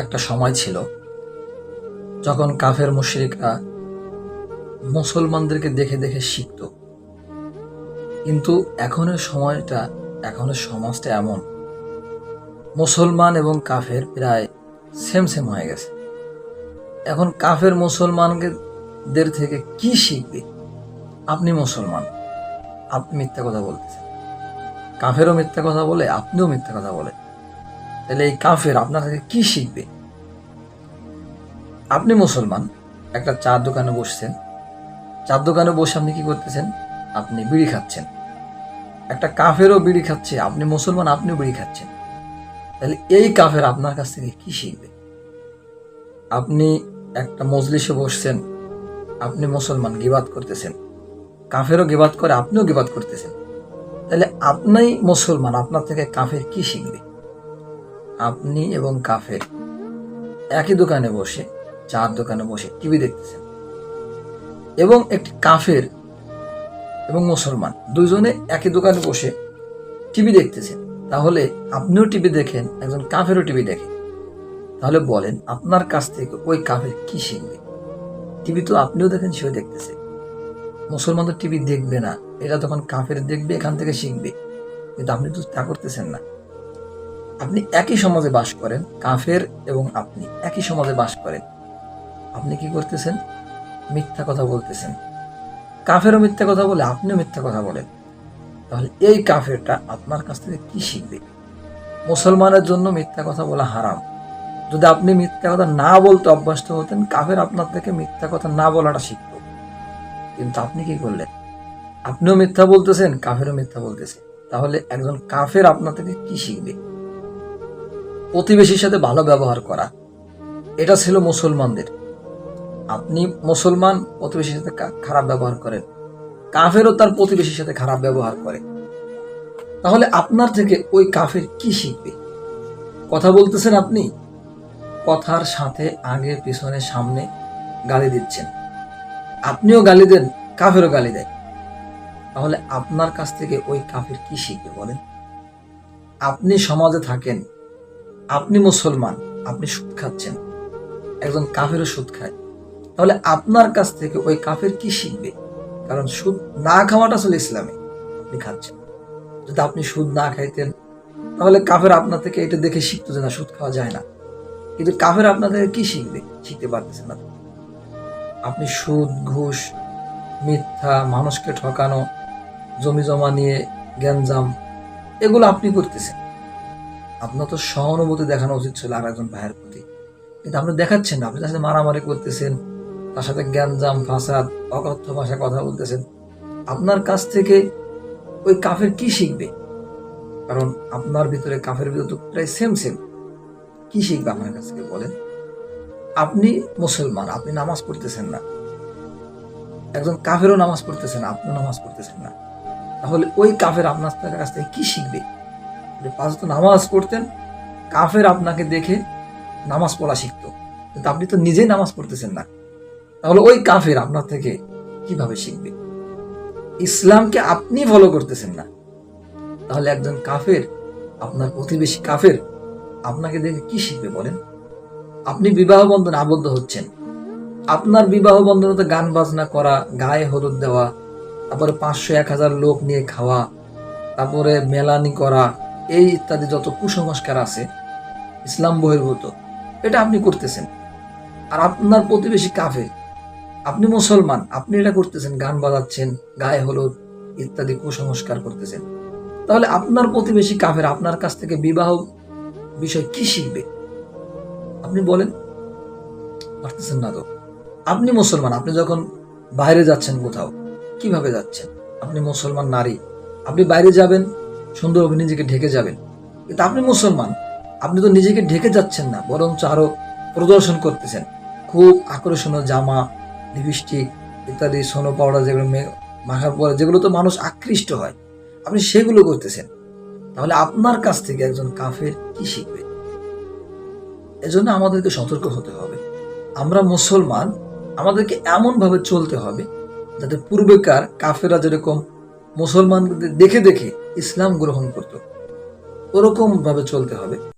একটা সময় ছিল যখন কাফের মুশরিকরা মুসলমানদেরকে দেখে দেখে শিখত। কিন্তু এখনের সময়টা, এখনের সমাজটা এমন। মুসলমান এবং কাফের প্রায় সেম সেম হয়ে গেছে। এখন কাফের মুসলমানদের থেকে কি শিখবে? আপনি মুসলমান, আপনি মিথ্যা কথা বলতেছেন। কাফেরও মিথ্যা কথা বলে, আপনিও মিথ্যা কথা বলেন। তাহলে এই কাফের আপনার থেকে কি শিখবে? আপনি মুসলমান, একটা চার দোকানে বসছেন। চার দোকানে বসে আপনি কি করতেছেন? আপনি বিড়ি খাচ্ছেন। একটা কাফেরও বিড়ি খাচ্ছে, আপনি মুসলমান, আপনিও বিড়ি খাচ্ছেন। তাহলে এই কাফের আপনার কাছ থেকে কি শিখবে? আপনি একটা মজলিসে বসছেন, আপনি মুসলমান, গিবাদ করতেছেন। কাফেরও গিবাদ করে, আপনিও গিবাদ করতেছেন। তাহলে আপনি মুসলমান, আপনার থেকে কাফের কি শিখবে? আপনি এবং কাফের একই দোকানে বসে, চার দোকানে বসে টিভি দেখতেছেন। এবং একটি কাফের এবং মুসলমান দুজনে একই দোকানে বসে টিভি দেখতেছেন। তাহলে আপনিও টিভি দেখেন, একজন কাফেরও টিভি দেখেন তাহলে বলেন, আপনার কাছ থেকে ওই কাফের কি শিখবে? টিভি তো আপনিও দেখেন, সেও দেখতেছে। মুসলমান তো টিভি দেখবে না এটা তখন কাফের দেখবে, এখান থেকে শিখবে। কিন্তু আপনি তো তা করতেছেন না। আপনি একই সমাজে বাস করেন, কাফের এবং আপনি একই সমাজে বাস করেন। আপনি কি করতেছেন? মিথ্যা কথা বলতেছেন। কাফেরও মিথ্যা কথা বলে, আপনিও মিথ্যা কথা বলেন। তাহলে এই কাফেরটা আপনার কাছ থেকে কি শিখবে? মুসলমানের জন্য মিথ্যা কথা বলা হারাম। যদি আপনি মিথ্যা কথা না বলতে অভ্যস্ত হতেন, কাফের আপনার থেকে মিথ্যা কথা না বলাটা শিখত। কিন্তু আপনি কি করলেন? আপনিও মিথ্যা বলতেছেন, কাফেরও মিথ্যা বলতেছে। তাহলে একজন কাফের আপনার থেকে কি শিখবে? প্রতিবেশীর সাথে ভালো ব্যবহার করা। এটা ছিল মুসলমানদের। আপনি মুসলমান, প্রতিবেশীর সাথে খারাপ ব্যবহার করেন। কাফেরও তার প্রতিবেশীর সাথে খারাপ ব্যবহার করে। তাহলে আপনার থেকে ওই কাফের কি শিখবে? কথা বলতেছেন আপনি? কথার সাথে আগে পিছনে সামনে গালি দিচ্ছেন। আপনিও গালি দেন, কাফেরও গালি দেয়। তাহলে আপনার কাছ থেকে ওই কাফের কি শিখবে বলেন? আপনি সমাজে থাকেন আপনি মুসলমান, আপনি সুদ খাচ্ছেন। একজন কাফেরও সুদ খায়। তাহলে আপনার কাছ থেকে ওই কাফের কি শিখবে? কারণ সুদ না খাওয়াটা আসলে ইসলামে, আপনি খাচ্ছেন। যদি আপনি সুদ না খাইতেন, তাহলে কাফের আপনার থেকে এটা দেখে শিখতো যে না, সুদ খাওয়া যায় না। কিন্তু কাফের আপনার থেকে কি শিখবে? শিখতে পারতেছেন না। আপনি সুদ, ঘুষ, মিথ্যা, মানুষকে ঠকানো, জমি জমা নিয়ে, গ্যাঞ্জাম, এগুলো আপনি করতেছেন। আপনার তো সহানুভূতি দেখানো উচিত ছিল আর একজন ভাইয়ের প্রতি। কিন্তু আপনি দেখাচ্ছেন না, আপনি তার সাথে মারামারি করতেছেন, তার সাথে জ্ঞানজাম ফাসাদ, অকথ্য ভাষায় কথা বলতেছেন। আপনার কাছ থেকে ওই কাফের কি শিখবে? কারণ আপনার ভিতরে কাফের ভিতরে তো প্রায় সেম সেম কি শিখবে আপনার কাছ থেকে বলেন? আপনি মুসলমান, আপনি নামাজ পড়তেছেন না। একজন কাফেরও নামাজ পড়তেছেন আপনিও নামাজ পড়তেছেন না। তাহলে ওই কাফের আপনার কাছ থেকে কি শিখবে? আপনি পাঁচ তো নামাজ পড়তেন, কাফের আপনাকে দেখে নামাজ পড়া শিখতো। কিন্তু আপনি তো নিজেই নামাজ পড়তেছেন না। তাহলে ওই কাফের আপনার থেকে কীভাবে শিখবে? ইসলামকে আপনি ফলো করতেছেন না। তাহলে একজন কাফের, আপনার প্রতিবেশী কাফের, আপনাকে দেখে কি শিখবে বলেন? আপনি বিবাহ বন্ধনে আবদ্ধ হচ্ছেন। আপনার বিবাহ বন্ধনে তো গান বাজনা করা, গায়ে হলুদ দেওয়া, তারপরে পাঁচশো এক হাজার লোক নিয়ে খাওয়া, তারপরে মেলানি করা এই ইত্যাদি যত কুসংস্কার আছে, ইসলাম বহির্ভূত, এটা আপনি করতেছেন। আর আপনার প্রতিবেশী কাফে আপনি মুসলমান, আপনি এটা করতেছেন, গান বাজাচ্ছেন, গায়ে হলুদ ইত্যাদি কুসংস্কার করতেছেন। তাহলে আপনার প্রতিবেশী কাফের আপনার কাছ থেকে বিবাহ বিষয় কি শিখবে? আপনি বলেন। পারতেছেন না তো। আপনি মুসলমান, আপনি যখন বাইরে যাচ্ছেন কোথাও, কীভাবে যাচ্ছেন? আপনি মুসলমান নারী, আপনি বাইরে যাবেন সুন্দরভাবে নিজেকে ঢেকে যাবেন। কিন্তু আপনি মুসলমান, আপনি তো নিজেকে ঢেকে যাচ্ছেন না, বরঞ্চ আরও প্রদর্শন করতেছেন। খুব আকর্ষণীয় জামা লিপস্টিক ইত্যাদি, সোনো পাউডার যেগুলো মাখার পরে যেগুলো তো মানুষ আকৃষ্ট হয়, আপনি সেগুলো করতেছেন। তাহলে আপনার কাছ থেকে একজন কাফের কি শিখবে? এজন্য আমাদেরকে সতর্ক হতে হবে। আমরা মুসলমান, আমাদেরকে এমনভাবে চলতে হবে যাতে পূর্বেকার কাফেরা যেরকম মুসলমানদের দেখে দেখে ইসলাম গ্রহণ করত। ওরকম ভাবে চলতে হবে।